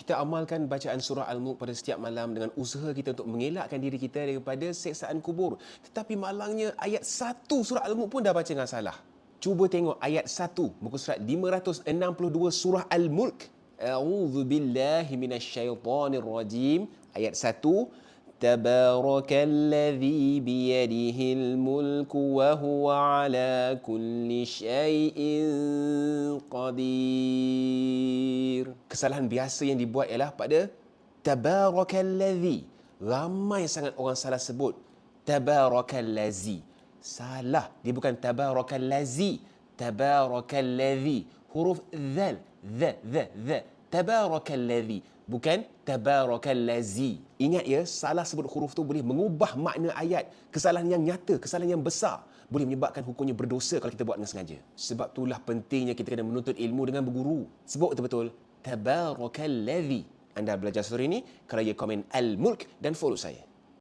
kita amalkan bacaan surah Al-Mulk pada setiap malam dengan usaha kita untuk mengelakkan diri kita daripada seksaan kubur. Tetapi malangnya ayat 1 surah Al-Mulk pun dah baca dengan salah. Cuba tengok ayat 1 muka surat 562 surah Al-Mulk. A'udzu billahi minasyaitonir rajim. Ayat 1 تبارك الذي بيده الملك وهو على كل شيء قدير kesalahan biasa yang dibuat ialah pada tabarakalladzi ramai sangat orang salah sebut tabarakallazi. Salah. Dia bukan tabarakallazi. Tabarakalladzi huruf zal. Za za za tabarakalladzi bukan tabarakallazi. Ingat ya, salah sebut huruf tu boleh mengubah makna ayat. Kesalahan yang nyata, kesalahan yang besar boleh menyebabkan hukumnya berdosa kalau kita buat dengan sengaja. Sebab itulah pentingnya kita kena menuntut ilmu dengan berguru. Sebut betul-betul tabarakallazi. Anda belajar suri ini kerana komen Al-Mulk dan follow saya.